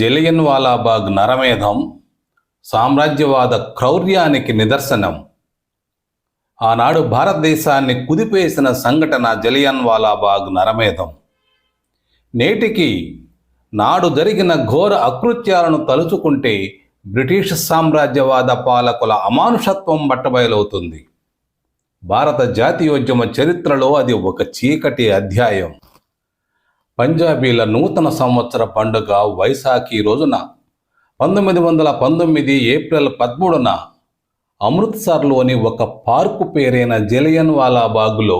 జలియన్ వాలాబాగ్ నరమేధం సామ్రాజ్యవాద క్రౌర్యానికి నిదర్శనం. ఆనాడు భారతదేశాన్ని కుదిపేసిన సంఘటన జలియన్ వాలాబాగ్ నరమేధం. నేటికి నాడు జరిగిన ఘోర అకృత్యాలను తలుచుకుంటే బ్రిటిష్ సామ్రాజ్యవాద పాలకుల అమానుషత్వం బట్టబయలవుతుంది. భారత జాతీయోద్యమ చరిత్రలో అది ఒక చీకటి అధ్యాయం. పంజాబీల నూతన సంవత్సర పండుగ వైశాఖి రోజున పంతొమ్మిది వందల పంతొమ్మిది ఏప్రిల్ పదమూడున అమృత్సర్లోని ఒక పార్కు పేరైన జలియన్ వాలాబాగ్లో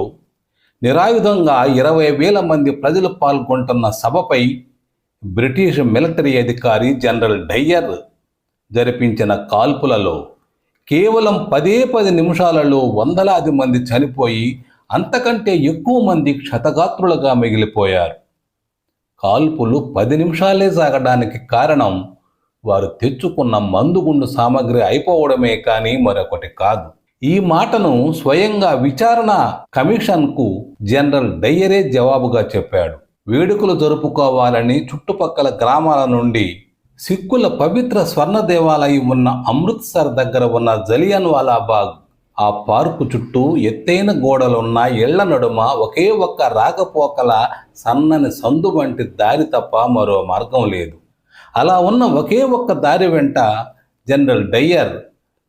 నిరాయుధంగా ఇరవై వేల మంది ప్రజలు పాల్గొంటున్న సభపై బ్రిటిష్ మిలిటరీ అధికారి జనరల్ డయ్యర్ జరిపించిన కాల్పులలో కేవలం పదే పది నిమిషాలలో వందలాది మంది చనిపోయి అంతకంటే ఎక్కువ మంది క్షతగాత్రులుగా మిగిలిపోయారు. కాల్పులు పది నిమిషాలే సాగడానికి కారణం. వారు తెచ్చుకున్న మందుగుండు సామాగ్రి అయిపోవడమే కానీ మరొకటి కాదు. ఈ మాటను స్వయంగా విచారణ కమిషన్కు జనరల్ డయ్యరే జవాబుగా చెప్పాడు. వేడుకలు జరుపుకోవాలని చుట్టుపక్కల గ్రామాల నుండి సిక్కుల పవిత్ర స్వర్ణ దేవాలయం ఉన్న అమృత్సర్ దగ్గర ఉన్న జలియన్ వాలాబాగ్ ఆ పార్కు చుట్టూ ఎత్తైన గోడలున్న ఇళ్ళ నడుమ ఒకే ఒక్క రాకపోకల సన్నని సందు వంటి దారి తప్ప మరో మార్గం లేదు. అలా ఉన్న ఒకే ఒక్క దారి వెంట జనరల్ డయ్యర్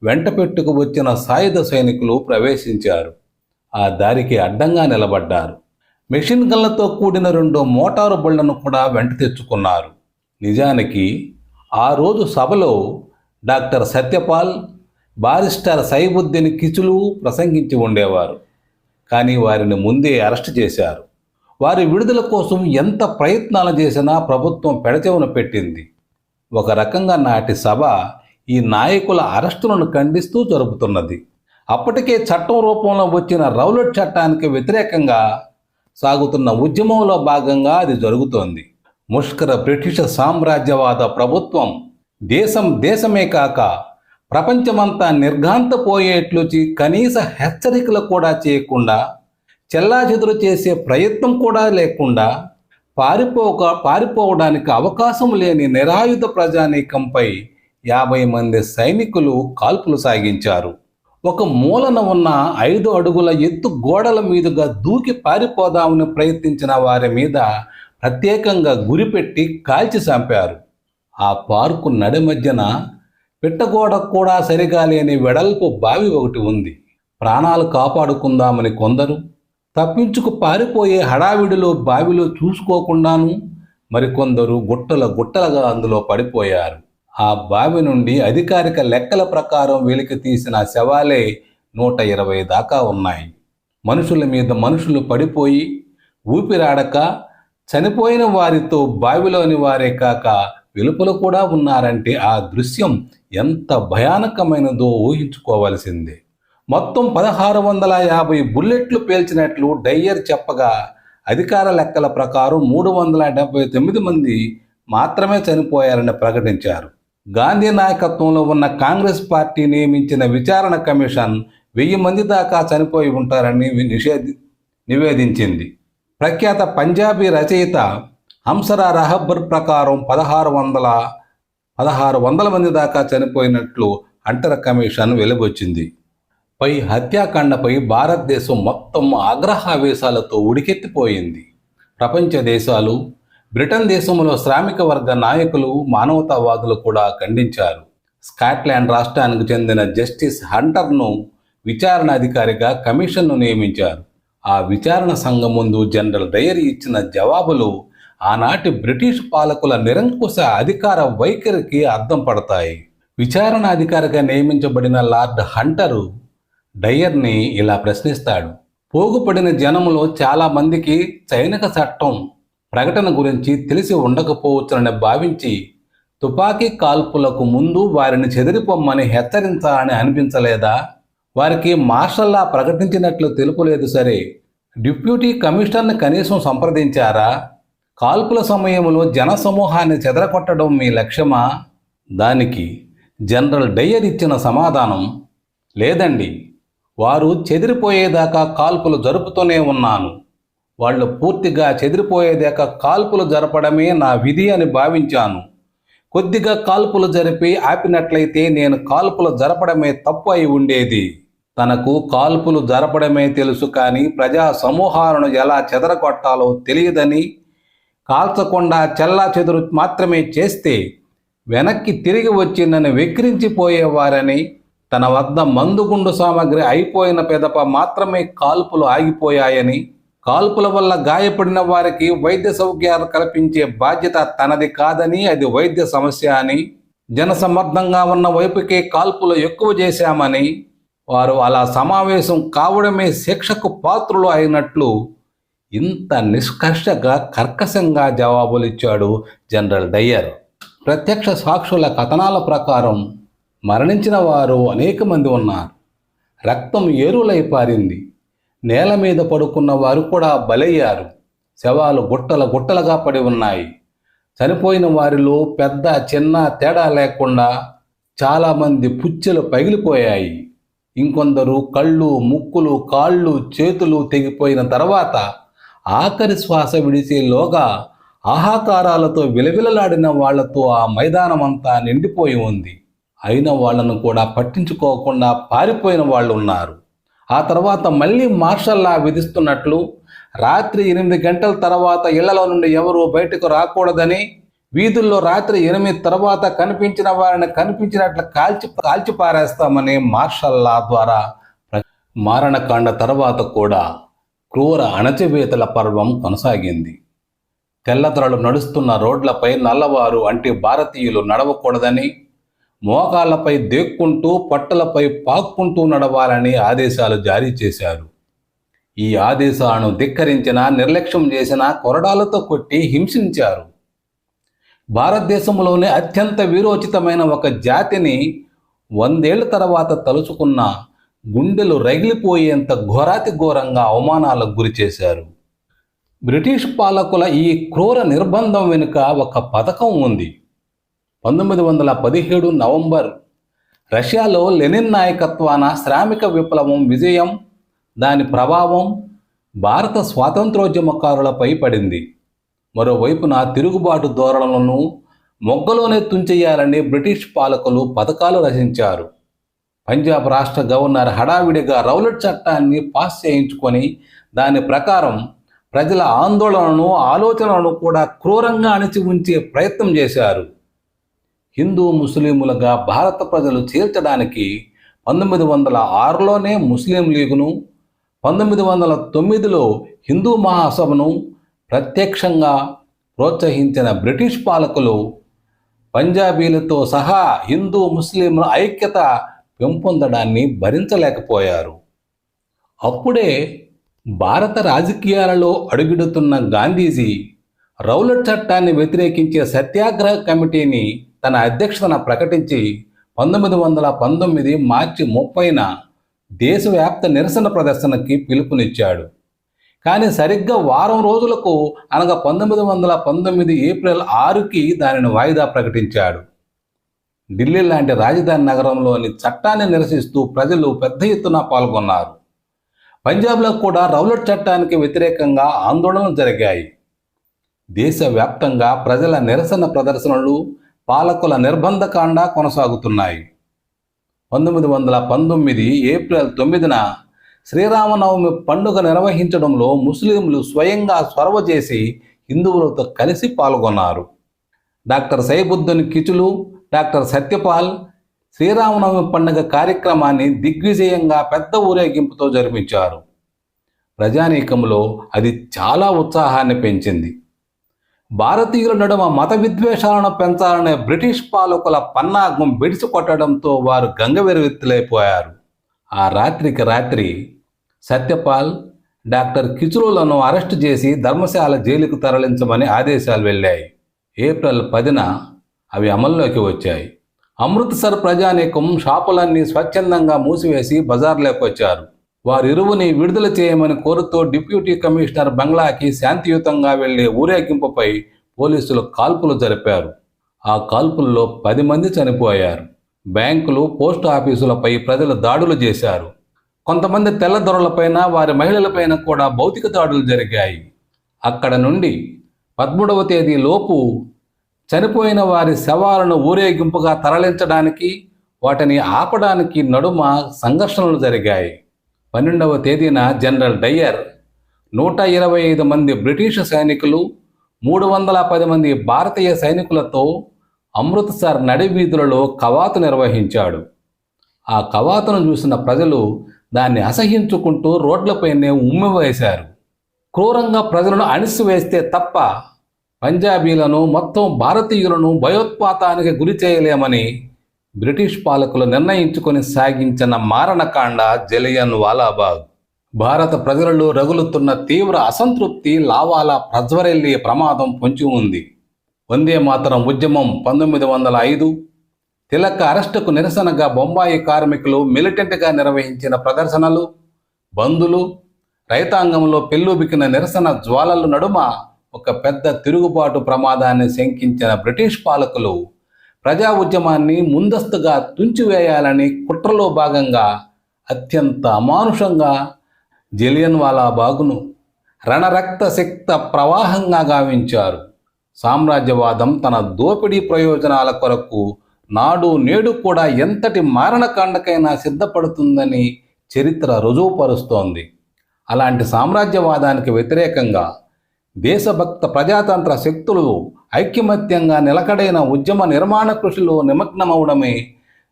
వెంట పెట్టుకు వచ్చిన సాయుధ సైనికులు ప్రవేశించారు. ఆ దారికి అడ్డంగా నిలబడ్డారు. మెషిన్ గన్లతో కూడిన రెండు మోటారు బళ్ళను కూడా వెంట తెచ్చుకున్నారు. నిజానికి ఆ రోజు సభలో డాక్టర్ సత్యపాల్ బారిస్టర్ సైబుద్దీన్ కిచులు ప్రసంగించి ఉండేవారు. కానీ వారిని ముందే అరెస్ట్ చేశారు. వారి విడుదల కోసం ఎంత ప్రయత్నాలు చేసినా ప్రభుత్వం పెడచెవున పెట్టింది. ఒక రకంగా నాటి సభ ఈ నాయకుల అరెస్టులను ఖండిస్తూ జరుపుతున్నది. అప్పటికే చట్టం రూపంలో వచ్చిన రౌలట్ చట్టానికి వ్యతిరేకంగా సాగుతున్న ఉద్యమంలో భాగంగా అది జరుగుతోంది. ముష్కర బ్రిటిష్ సామ్రాజ్యవాద ప్రభుత్వం దేశం దేశమే కాక ప్రపంచమంతా నిర్ఘాంతపోయేట్లు కనీస హెచ్చరికలు కూడా చేయకుండా చెల్లాచెదురు చేసే ప్రయత్నం కూడా లేకుండా పారిపోక పారిపోవడానికి అవకాశం లేని నిరాయుధ ప్రజానీకంపై యాభై మంది సైనికులు కాల్పులు సాగించారు. ఒక మూలన ఉన్న ఐదు అడుగుల ఎత్తు గోడల మీదుగా దూకి పారిపోదామని ప్రయత్నించిన వారి మీద ప్రత్యేకంగా గురిపెట్టి కాల్చి చంపారు. ఆ పార్కు నడి పిట్టగోడకు పిట్టగోడ కూడా సరిగా లేని వెడల్పు బావి ఒకటి ఉంది. ప్రాణాలు కాపాడుకుందామని కొందరు తప్పించుకు పారిపోయే హడావిడిలో బావిలో చూసుకోకుండాను మరికొందరు గుట్టల గుట్టలుగా అందులో పడిపోయారు. ఆ బావి నుండి అధికారిక లెక్కల ప్రకారం వెలికి తీసిన శవాలే నూట ఇరవై దాకా ఉన్నాయి. మనుషుల మీద మనుషులు పడిపోయి ఊపిరాడక చనిపోయిన వారితో బావిలోని వారే కాక వెలుపల కూడా ఉన్నారంటే ఆ దృశ్యం ఎంత భయానకమైనదో ఊహించుకోవలసిందే. మొత్తం పదహారు వందల యాభై బుల్లెట్లు పేల్చినట్లు డయ్యర్ చెప్పగా అధికార లెక్కల ప్రకారం మూడు వందల డెబ్బై తొమ్మిది మంది మాత్రమే చనిపోయారని ప్రకటించారు. గాంధీ నాయకత్వంలో ఉన్న కాంగ్రెస్ పార్టీ నియమించిన విచారణ కమిషన్ వెయ్యి మంది దాకా చనిపోయి ఉంటారని నిషేధి నివేదించింది. ప్రఖ్యాత పంజాబీ రచయిత హంసరా రహబ్బర్ ప్రకారం పదహారు వందల పదహారు వందల మంది దాకా చనిపోయినట్లు అంటర్ కమిషన్ వెలువచ్చింది పై హత్యాకాండపై భారతదేశం మొత్తం ఆగ్రహావేశాలతో ఉడికెత్తిపోయింది. ప్రపంచ దేశాలు బ్రిటన్ దేశంలో శ్రామిక వర్గ నాయకులు మానవతావాదులు కూడా ఖండించారు. స్కాట్లాండ్ రాష్ట్రానికి చెందిన జస్టిస్ హంటర్ను విచారణ అధికారిగా కమిషన్ను నియమించారు. ఆ విచారణ సంఘం ముందు జనరల్ డయర్ ఇచ్చిన జవాబులు ఆనాటి బ్రిటిష్ పాలకుల నిరంకుశ అధికార వైఖరికి అద్దం పడతాయి. విచారణ అధికారిగా నియమించబడిన లార్డ్ హంటరు డయ్యర్ని ఇలా ప్రశ్నిస్తాడు. పోగుపడిన జనములో చాలామందికి సైనిక చట్టం ప్రకటన గురించి తెలిసి ఉండకపోవచ్చునని భావించి తుపాకీ కాల్పులకు ముందు వారిని చెదిరిపోమ్మని హెచ్చరించాలని అనిపించలేదా? వారికి మార్షల్లా ప్రకటించినట్లు తెలుపులేదు సరే. డిప్యూటీ కమిషనర్ని కనీసం సంప్రదించారా? కాల్పుల సమయంలో జనసమూహాన్ని చెదరగొట్టడం మీ లక్ష్యమా? దానికి జనరల్ డయ్యర్ ఇచ్చిన సమాధానం లేదండి వారు చెదిరిపోయేదాకా కాల్పులు జరుపుతూనే ఉన్నాను. వాళ్ళు పూర్తిగా చెదిరిపోయేదాకా కాల్పులు జరపడమే నా విధి అని భావించాను. కొద్దిగా కాల్పులు జరిపి ఆపినట్లయితే నేను కాల్పులు జరపడమే తప్పు అయి ఉండేది. తనకు కాల్పులు జరపడమే తెలుసు కానీ ప్రజా సమూహాలను ఎలా చెదరగొట్టాలో తెలియదని కాల్చకుండా చెల్లా చెదురు మాత్రమే చేస్తే వెనక్కి తిరిగి వచ్చి నన్ను వెక్రించిపోయేవారని తన వద్ద మందుగుండు సామాగ్రి అయిపోయిన పెదప మాత్రమే కాల్పులు ఆగిపోయాయని కాల్పుల వల్ల గాయపడిన వారికి వైద్య సౌకర్యాలు కల్పించే బాధ్యత తనది కాదని అది వైద్య సమస్య అని జనసమర్థంగా ఉన్న వైపుకే కాల్పులు ఎక్కువ చేశామని వారు అలా సమావేశం కావడమే శిక్షకు పాత్రులు అయినట్లు ఇంత నిష్కర్షగా కర్కశంగా జవాబులు ఇచ్చాడు జనరల్ డయ్యర్. ప్రత్యక్ష సాక్షుల కథనాల ప్రకారం మరణించిన వారు అనేక మంది ఉన్నారు. రక్తం ఏరులై పారింది. నేల మీద పడుకున్న వారు కూడా బలయ్యారు. శవాలు గుట్టల గుట్టలుగా పడి ఉన్నాయి. చనిపోయిన వారిలో పెద్ద చిన్న తేడా లేకుండా చాలామంది పుచ్చెలు పగిలిపోయాయి. ఇంకొందరు కళ్ళు ముక్కులు కాళ్ళు చేతులు తెగిపోయిన తర్వాత ఆఖరి శ్వాస విడిచేలోగా ఆహాకారాలతో విలవిలలాడిన వాళ్ళతో ఆ మైదానమంతా నిండిపోయి ఉంది. అయిన వాళ్ళను కూడా పట్టించుకోకుండా పారిపోయిన వాళ్ళు ఉన్నారు. ఆ తర్వాత మళ్ళీ మార్షల్లా విధిస్తున్నట్లు రాత్రి ఎనిమిది గంటల తర్వాత ఇళ్ళలో నుండి ఎవరూ బయటకు రాకూడదని వీధుల్లో రాత్రి ఎనిమిది తర్వాత కనిపించిన వారిని కనిపించినట్లు కాల్చి కాల్చి పారేస్తామని మార్షల్లా ద్వారా మారణకాండ తర్వాత కూడా క్రూర అణచివేతల పర్వం కొనసాగింది. తెల్లదొరలు నడుస్తున్న రోడ్లపై నల్లవారు అంటే భారతీయులు నడవకూడదని మోకాళ్ళపై దేక్కుంటూ పట్టలపై పాక్కుంటూ నడవాలని ఆదేశాలు జారీ చేశారు. ఈ ఆదేశాలను ధిక్కరించిన నిర్లక్ష్యం చేసిన కొరడాలతో కొట్టి హింసించారు. భారతదేశంలోనే అత్యంత వీరోచితమైన ఒక జాతిని వందేళ్ళ తర్వాత తలుచుకున్న గుండెలు రగిలిపోయేంత ఘోరాతి ఘోరంగా అవమానాలకు గురి చేశారు. బ్రిటిష్ పాలకుల ఈ క్రూర నిర్బంధం వెనుక ఒక పథకం ఉంది. పంతొమ్మిది వందల పదిహేడు నవంబర్ రష్యాలో లెనిన్ నాయకత్వాన శ్రామిక విప్లవం విజయం దాని ప్రభావం భారత స్వాతంత్రోద్యమకారులపై పడింది. మరోవైపున తిరుగుబాటు ధోరణులను మొగ్గలోనే తుంచెయ్యాలని బ్రిటిష్ పాలకులు పథకాలు రచించారు. పంజాబ్ రాష్ట్ర గవర్నర్ హడావిడిగా రౌలట్ చట్టాన్ని పాస్ చేయించుకొని దాని ప్రకారం ప్రజల ఆందోళనను ఆలోచనలను కూడా క్రూరంగా అణిచి ఉంచే ప్రయత్నం చేశారు. హిందూ ముస్లింలుగా భారత ప్రజలు చేర్చడానికి పంతొమ్మిది వందల ఆరులోనే ముస్లిం లీగును పంతొమ్మిది వందల తొమ్మిదిలో హిందూ మహాసభను ప్రత్యక్షంగా ప్రోత్సహించిన బ్రిటిష్ పాలకులు పంజాబీలతో సహా హిందూ ముస్లింల ఐక్యత పెంపొందడాన్ని భరించలేకపోయారు. అప్పుడే భారత రాజకీయాలలో అడుగిడుతున్న గాంధీజీ రౌలట్ చట్టాన్ని వ్యతిరేకించే సత్యాగ్రహ కమిటీని తన అధ్యక్షతన ప్రకటించి పంతొమ్మిది వందల పంతొమ్మిది మార్చి ముప్పైన దేశవ్యాప్త నిరసన ప్రదర్శనకి పిలుపునిచ్చాడు. కానీ సరిగ్గా వారం రోజులకు అనగా పంతొమ్మిది వందల పంతొమ్మిది ఏప్రిల్ ఆరుకి దానిని వాయిదా ప్రకటించాడు. ఢిల్లీ లాంటి రాజధాని నగరంలోని చట్టాన్ని నిరసిస్తూ ప్రజలు పెద్ద ఎత్తున పాల్గొన్నారు. పంజాబ్లో కూడా రౌలట్ చట్టానికి వ్యతిరేకంగా ఆందోళనలు జరిగాయి. దేశవ్యాప్తంగా ప్రజల నిరసన ప్రదర్శనలు పాలకుల నిర్బంధకాండ కొనసాగుతున్నాయి. పంతొమ్మిది వందల పంతొమ్మిది ఏప్రిల్ తొమ్మిదిన శ్రీరామనవమి పండుగ నిర్వహించడంలో ముస్లింలు స్వయంగా స్వరవ చేసి హిందువులతో కలిసి పాల్గొన్నారు. డాక్టర్ సైబుద్దీన్ కిచులు డాక్టర్ సత్యపాల్ శ్రీరామనవమి పండుగ కార్యక్రమాన్ని దిగ్విజయంగా పెద్ద ఊరేగింపుతో జరిపించారు. ప్రజానీకంలో అది చాలా ఉత్సాహాన్ని పెంచింది. భారతీయుల నడుమ మత విద్వేషాలను పెంచాలనే బ్రిటిష్ పాలకుల పన్నాగం బిడిసి కొట్టడంతో వారు గంగవెరువెత్తులైపోయారు ఆ రాత్రికి రాత్రి సత్యపాల్ డాక్టర్ కిచులులను అరెస్టు చేసి ధర్మశాల జైలుకు తరలించమని ఆదేశాలు వెళ్ళాయి. ఏప్రిల్ పదిన అవి అమల్లోకి వచ్చాయి. అమృత్సర్ ప్రజానీకం షాపులన్నీ స్వచ్ఛందంగా మూసివేసి బజార్లోకి వచ్చారు. వారిరువుని విడుదల చేయమని కోరుతూ డిప్యూటీ కమిషనర్ బంగ్లాకి శాంతియుతంగా వెళ్ళే ఊరేగింపుపై పోలీసులు కాల్పులు జరిపారు. ఆ కాల్పుల్లో పది మంది చనిపోయారు. బ్యాంకులు పోస్ట్ ఆఫీసులపై ప్రజలు దాడులు చేశారు. కొంతమంది తెల్లదొరలపైన వారి మహిళలపైన కూడా భౌతిక దాడులు జరిగాయి. అక్కడ నుండి పదమూడవ తేదీ లోపు చనిపోయిన వారి శవాలను ఊరేగింపుగా తరలించడానికి వాటిని ఆపడానికి నడుమ సంఘర్షణలు జరిగాయి. పన్నెండవ తేదీన జనరల్ డయ్యర్ నూట ఇరవై ఐదు మంది బ్రిటిష్ సైనికులు మూడు వందల పది మంది భారతీయ సైనికులతో అమృత్సర్ నడివీధులలో కవాతు నిర్వహించాడు. ఆ కవాతును చూసిన ప్రజలు దాన్ని అసహించుకుంటూ రోడ్లపైనే ఉమ్మివేశారు. క్రూరంగా ప్రజలను అణిసివేస్తే తప్ప పంజాబీలను మొత్తం భారతీయులను భయోత్పాతానికి గురి చేయలేమని బ్రిటిష్ పాలకులు నిర్ణయించుకొని సాగించిన మారణకాండ జలియన్ వాలాబాగ్. భారత ప్రజలలో రగులుతున్న తీవ్ర అసంతృప్తి లావాలా ప్రజ్వరెల్లి ప్రమాదం పొంచి ఉంది. వందే మాతరం ఉద్యమం పంతొమ్మిది వందల ఐదు. తిలక్ అరెస్టుకు నిరసనగా బొంబాయి కార్మికులు మిలిటెంట్గా నిర్వహించిన ప్రదర్శనలు బందులు రైతాంగంలో పెల్లుబికిన నిరసన జ్వాలల నడుమ ఒక పెద్ద తిరుగుబాటు ప్రమాదాన్ని శంకించిన బ్రిటిష్ పాలకులు ప్రజా ఉద్యమాన్ని ముందస్తుగా తుంచివేయాలని కుట్రలో భాగంగా అత్యంత అమానుషంగా జలియన్వాలా బాగును రణరక్త శక్త ప్రవాహంగా గావించారు. సామ్రాజ్యవాదం తన దోపిడీ ప్రయోజనాల కొరకు నాడు నేడు కూడా ఎంతటి మారణకాండకైనా సిద్ధపడుతుందని చరిత్ర రుజువుపరుస్తోంది. అలాంటి సామ్రాజ్యవాదానికి వ్యతిరేకంగా దేశభక్త ప్రజాతంత్ర శక్తులు ఐక్యమత్యంగా నిలకడైన ఉద్యమ నిర్మాణ కృషిలో నిమగ్నమవడమే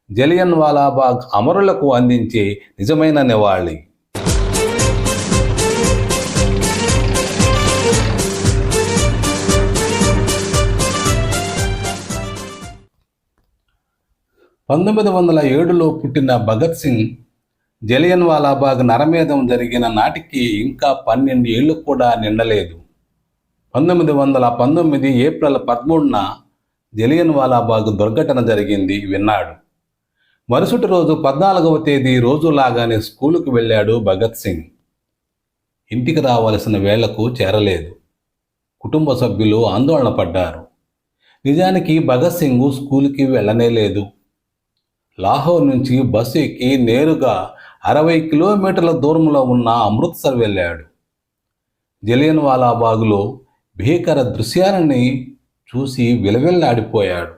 జలియన్ వాలాబాగ్ అమరులకు అందించే నిజమైన నివాళి. పంతొమ్మిది వందల ఏడులో పుట్టిన భగత్ సింగ్ జలియన్ వాలాబాగ్ నరమేధం జరిగిన నాటికి ఇంకా పన్నెండు ఏళ్ళు కూడా నిండలేదు. పంతొమ్మిది వందల పంతొమ్మిది ఏప్రిల్ పదమూడున జలియన్ వాలాబాగ్ దుర్ఘటన జరిగింది విన్నాడు. మరుసటి రోజు పద్నాలుగవ తేదీ రోజులాగానే స్కూలుకు వెళ్ళాడు భగత్ సింగ్. ఇంటికి రావలసిన వేళకు చేరలేదు. కుటుంబ సభ్యులు ఆందోళన పడ్డారు. నిజానికి భగత్ సింగ్ స్కూల్కి వెళ్ళనే లేదు. లాహోర్ నుంచి బస్సు ఎక్కి నేరుగా అరవై కిలోమీటర్ల దూరంలో ఉన్న అమృత్సర్ వెళ్ళాడు. జలియన్ వాలాబాగులో భీకర దృశ్యాలని చూసి విలవిల్లాడిపోయాడు.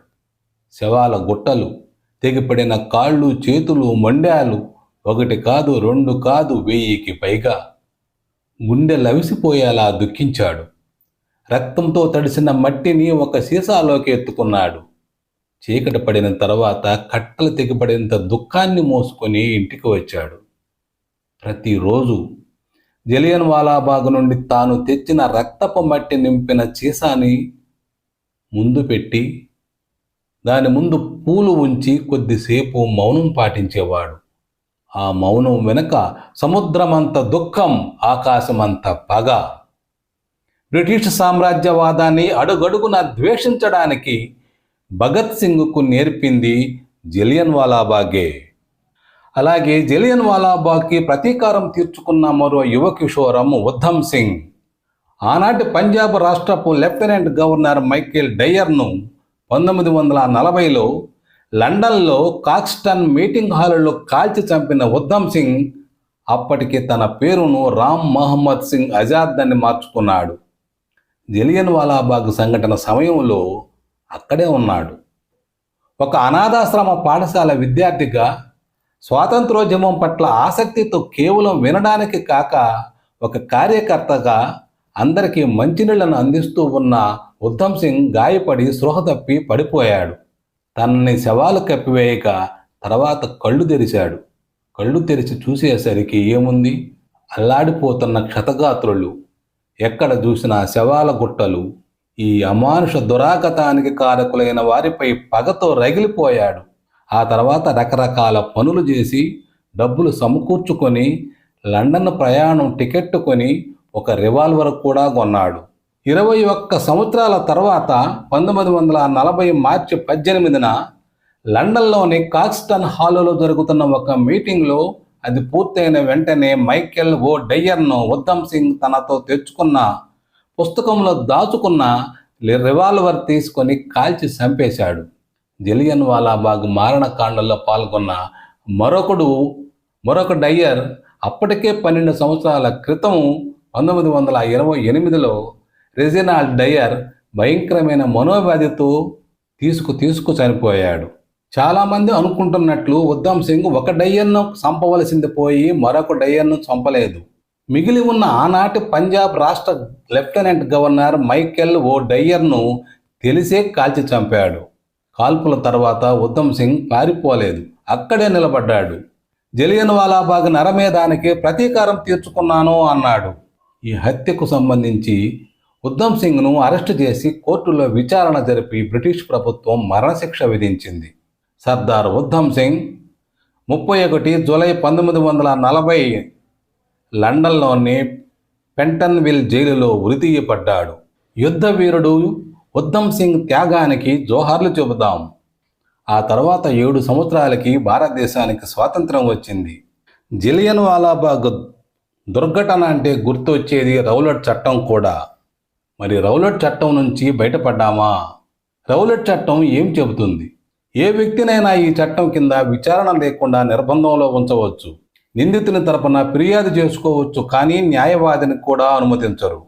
శవాల గుట్టలు తెగిపడిన కాళ్ళు చేతులు మండాలు ఒకటి కాదు రెండు కాదు వెయ్యికి పైగా గుండె లవిసిపోయేలా దుఃఖించాడు. రక్తంతో తడిసిన మట్టిని ఒక సీసాలోకి ఎత్తుకున్నాడు. చీకటి పడిన తర్వాత కట్టలు తెగిపడేంత దుఃఖాన్ని మోసుకొని ఇంటికి వచ్చాడు. ప్రతిరోజు జలియన్ వాలాబాగ్ నుండి తాను తెచ్చిన రక్తపు మట్టి నింపిన చీసాని ముందు పెట్టి దాని ముందు పూలు ఉంచి కొద్దిసేపు మౌనం పాటించేవాడు. ఆ మౌనం వెనుక సముద్రమంత దుఃఖం ఆకాశమంత పగ. బ్రిటిష్ సామ్రాజ్యవాదాన్ని అడుగడుగున ద్వేషించడానికి భగత్ సింగ్కు నేర్పింది జలియన్ వాలాబాగే అలాగే జలియన్ వాలాబాగ్కి ప్రతీకారం తీర్చుకున్న మరో యువ కిషోరం ఉద్ధమ్ సింగ్. ఆనాటి పంజాబ్ రాష్ట్రపు లెఫ్టినెంట్ గవర్నర్ మైకేల్ డయ్యర్ను పంతొమ్మిది వందల నలభైలో లండన్లో కాక్స్టన్ మీటింగ్ హాలులో కాల్చి చంపిన ఉద్ధమ్ సింగ్ అప్పటికి తన పేరును రామ్ మహమ్మద్ సింగ్ ఆజాద్ అని మార్చుకున్నాడు. జలియన్ వాలాబాగ్ సంఘటన సమయంలో అక్కడే ఉన్నాడు. ఒక అనాథాశ్రమ పాఠశాల విద్యార్థిగా స్వాతంత్రోద్యమం పట్ల ఆసక్తితో కేవలం వినడానికి కాక ఒక కార్యకర్తగా అందరికీ మంచినీళ్ళను అందిస్తూ ఉన్న ఉద్ధమ్ సింగ్ గాయపడి స్పృహ తప్పి పడిపోయాడు. తనని శవాలు కప్పివేయక తర్వాత కళ్ళు తెరిచాడు. కళ్ళు తెరిచి చూసేసరికి ఏముంది? అల్లాడిపోతున్న క్షతగాత్రులు. ఎక్కడ చూసినా శవాల గుట్టలు ఈ అమానుష దురాగతానికి కారకులైన వారిపై పగతో రగిలిపోయాడు. ఆ తర్వాత రకరకాల పనులు చేసి డబ్బులు సమకూర్చుకొని లండన్ ప్రయాణం టికెట్ కొని ఒక రివాల్వర్ కూడా కొన్నాడు. ఇరవై ఒక్క సంవత్సరాల తర్వాత పంతొమ్మిది వందల నలభై మార్చి పద్దెనిమిదిన లండన్లోని కాక్స్టన్ హాలులో జరుగుతున్న ఒక మీటింగ్లో అది పూర్తయిన వెంటనే మైకెల్ ఓ డయ్యర్ను ఉద్దమ్ సింగ్ తనతో తెచ్చుకున్న పుస్తకంలో దాచుకున్న రివాల్వర్ తీసుకొని కాల్చి చంపేశాడు. జలియన్ వాలాబాగ్ మారణకాండలో పాల్గొన్న మరొకడు మరొక డయ్యర్ అప్పటికే పన్నెండు సంవత్సరాల క్రితం పంతొమ్మిది వందల ఇరవై ఎనిమిదిలో రెజినాల్డ్ డయ్యర్ భయంకరమైన మనోవ్యాధితో తీసుకు తీసుకు చనిపోయాడు. చాలామంది అనుకుంటున్నట్లు ఉద్దమ్ సింగ్ ఒక డయ్యన్ను చంపవలసింది పోయి మరొక డయ్యన్ను చంపలేదు. మిగిలి ఉన్న ఆనాటి పంజాబ్ రాష్ట్ర లెఫ్టినెంట్ గవర్నర్ మైకెల్ ఓ డయ్యర్ను తెలిసే కాల్చి చంపాడు. కాల్పుల తర్వాత ఉద్దమ్ సింగ్ పారిపోలేదు. అక్కడే నిలబడ్డాడు. జలియన్ వాలాబాగ్ ప్రతీకారం తీర్చుకున్నాను అన్నాడు. ఈ హత్యకు సంబంధించి ఉద్దమ్ సింగ్ను అరెస్టు చేసి కోర్టులో విచారణ జరిపి బ్రిటిష్ ప్రభుత్వం మరణశిక్ష విధించింది. సర్దార్ ఉద్దమ్ సింగ్ ముప్పై ఒకటి జూలై పంతొమ్మిది వందల నలభై లండన్లోని పెంటన్విల్ జైలులో ఉరితీయపడ్డాడు యుద్ధ వీరుడు ఉద్దమ్ సింగ్ త్యాగానికి జోహార్లు చెబుదాం. ఆ తర్వాత ఏడు సంవత్సరాలకి భారతదేశానికి స్వాతంత్రం వచ్చింది. జిలియన్ వాలాబాగ్ దుర్ఘటన అంటే గుర్తొచ్చేది రౌలట్ చట్టం కూడా. మరి రౌలట్ చట్టం నుంచి బయటపడ్డామా? రౌలట్ చట్టం ఏం చెబుతుంది? ఏ వ్యక్తినైనా ఈ చట్టం కింద విచారణ లేకుండా నిర్బంధంలో ఉంచవచ్చు. నిందితుని తరపున ఫిర్యాదు చేసుకోవచ్చు కానీ న్యాయవాదిని కూడా అనుమతించరు.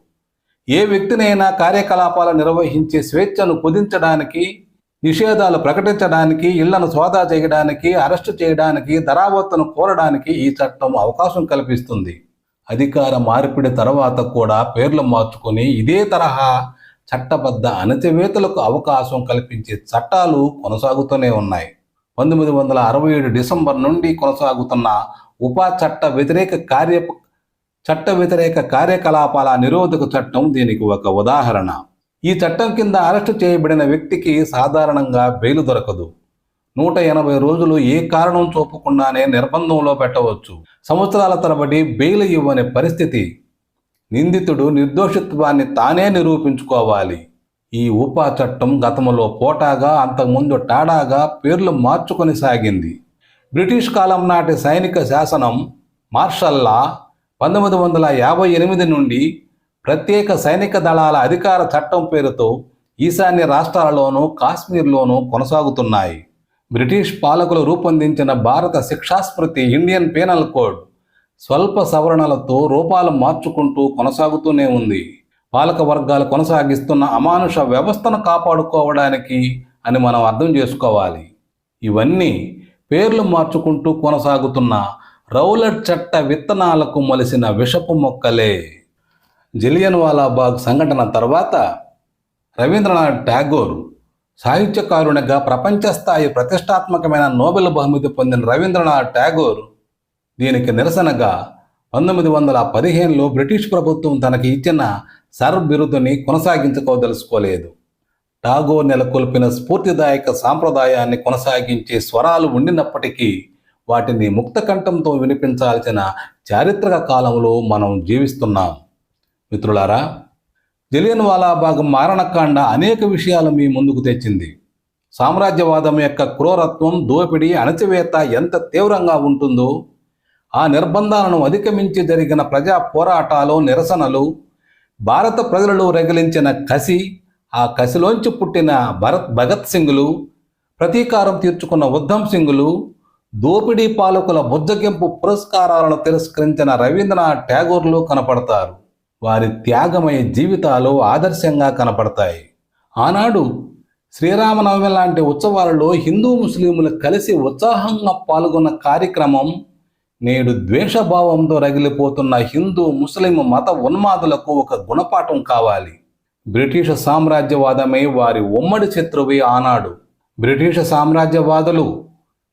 ఏ వ్యక్తినైనా కార్యకలాపాలు నిర్వహించే స్వేచ్ఛను కుదించడానికి నిషేధాలు ప్రకటించడానికి ఇళ్ళను సోదా చేయడానికి అరెస్టు చేయడానికి ధరావత్తును కోరడానికి ఈ చట్టం అవకాశం కల్పిస్తుంది. అధికార మార్పిడి తర్వాత కూడా పేర్లు మార్చుకొని ఇదే తరహా చట్టబద్ధ అణచివేతలకు అవకాశం కల్పించే చట్టాలు కొనసాగుతూనే ఉన్నాయి. పంతొమ్మిది వందల అరవై ఏడు డిసెంబర్ నుండి కొనసాగుతున్న ఉపా చట్ట వ్యతిరేక కార్య చట్ట వ్యతిరేక కార్యకలాపాల నిరోధక చట్టం దీనికి ఒక ఉదాహరణ. ఈ చట్టం కింద అరెస్టు చేయబడిన వ్యక్తికి సాధారణంగా బెయిలు దొరకదు. నూట ఎనభై రోజులు ఏ కారణం చూపకుండానే నిర్బంధంలో పెట్టవచ్చు. సంవత్సరాల తరబడి బెయిలు ఇవ్వని పరిస్థితి. నిందితుడు నిర్దోషిత్వాన్ని తానే నిరూపించుకోవాలి. ఈ ఉపా చట్టం గతంలో పోటాగా అంతకుముందు టాడాగా పేర్లు మార్చుకొని సాగింది. బ్రిటిష్ కాలం నాటి సైనిక శాసనం మార్షల్లా పంతొమ్మిది వందల యాభై ఎనిమిది నుండి ప్రత్యేక సైనిక దళాల అధికార చట్టం పేరుతో ఈశాన్య రాష్ట్రాలలోనూ కాశ్మీర్లోనూ కొనసాగుతున్నాయి. బ్రిటిష్ పాలకులు రూపొందించిన భారత శిక్షాస్మృతి ఇండియన్ పీనల్ కోడ్ స్వల్ప సవరణలతో రూపాలు మార్చుకుంటూ కొనసాగుతూనే ఉంది. పాలక వర్గాలు కొనసాగిస్తున్న అమానుష వ్యవస్థను కాపాడుకోవడానికి అని మనం అర్థం చేసుకోవాలి. ఇవన్నీ పేర్లు మార్చుకుంటూ కొనసాగుతున్న రౌలట్ చట్ట విత్తనాలకు మొలిసిన విషపు మొక్కలే. జలియన్ వాలాబాగ్ సంఘటన తర్వాత రవీంద్రనాథ్ ఠాగూర్ సాహిత్యకారునిగా ప్రపంచ స్థాయి ప్రతిష్టాత్మకమైన నోబెల్ బహుమతి పొందిన రవీంద్రనాథ్ ఠాగూర్ దీనికి నిరసనగా పంతొమ్మిది వందల పదిహేనులో బ్రిటిష్ ప్రభుత్వం తనకి ఇచ్చిన సర్ బిరుదుని కొనసాగించుకోదలుచుకోలేదు. టాగోర్ నెలకొల్పిన స్ఫూర్తిదాయక సాంప్రదాయాన్ని కొనసాగించే స్వరాలు ఉండినప్పటికీ వాటిని ముక్తకంఠంతో వినిపించాల్సిన చారిత్రక కాలంలో మనం జీవిస్తున్నాం. మిత్రులారా జలియన్ వాలాబాగ్ మారణకాండ అనేక విషయాలు మీ ముందుకు తెచ్చింది. సామ్రాజ్యవాదం యొక్క క్రూరత్వం దోపిడీ అణచివేత ఎంత తీవ్రంగా ఉంటుందో ఆ నిర్బంధాలను అధిగమించి జరిగిన ప్రజా పోరాటాలు నిరసనలు భారత ప్రజలలో రగిలించిన కసి ఆ కసిలోంచి పుట్టిన భరత్ భగత్ సింగులు ప్రతీకారం తీర్చుకున్న ఉద్ధమ్ సింగులు దోపిడీ పాలకుల బుజ్జగింపు పురస్కారాలను తిరస్కరించిన రవీంద్రనాథ్ ట్యాగోర్లు కనపడతారు. వారి త్యాగమయ జీవితాలు ఆదర్శంగా కనపడతాయి. ఆనాడు శ్రీరామనవమి లాంటి ఉత్సవాలలో హిందూ ముస్లింలు కలిసి ఉత్సాహంగా పాల్గొన్న కార్యక్రమం నేడు ద్వేషభావంతో రగిలిపోతున్న హిందూ ముస్లిం మత ఉన్మాదులకు ఒక గుణపాఠం కావాలి. బ్రిటిష్ సామ్రాజ్యవాదమే వారి ఉమ్మడి శత్రువే ఆనాడు. బ్రిటిష్ సామ్రాజ్యవాదులు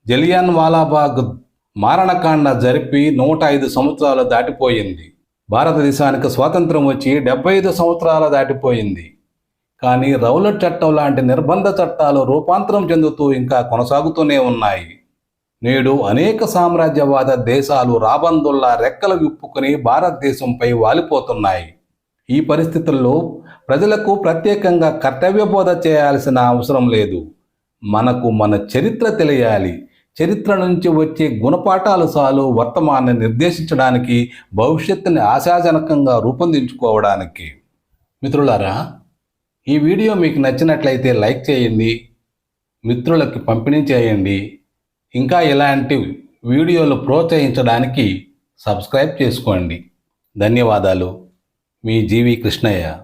జలియన్ వాలాబాగ్ మారణకాండ జరిపి నూట ఐదు సంవత్సరాలు దాటిపోయింది. భారతదేశానికి స్వాతంత్రం వచ్చి డెబ్బై ఐదు సంవత్సరాలు దాటిపోయింది. కానీ రౌలట్ చట్టం లాంటి నిర్బంధ చట్టాలు రూపాంతరం చెందుతూ ఇంకా కొనసాగుతూనే ఉన్నాయి. నేడు అనేక సామ్రాజ్యవాద దేశాలు రాబందుల్లా రెక్కలు విప్పుకుని భారతదేశంపై వాలిపోతున్నాయి. ఈ పరిస్థితుల్లో ప్రజలకు ప్రత్యేకంగా కర్తవ్యబోధ చేయాల్సిన అవసరం లేదు. మనకు మన చరిత్ర తెలియాలి. చరిత్ర నుంచి వచ్చే గుణపాఠాలు చాలు వర్తమానాన్ని నిర్దేశించడానికి భవిష్యత్తుని ఆశాజనకంగా రూపొందించుకోవడానికి. మిత్రులారా ఈ వీడియో మీకు నచ్చినట్లయితే లైక్ చేయండి మిత్రులకి పంపిణీ చేయండి. ఇంకా ఇలాంటి వీడియోలు ప్రోత్సహించడానికి సబ్స్క్రైబ్ చేసుకోండి. ధన్యవాదాలు. మీ జీవి కృష్ణయ్య.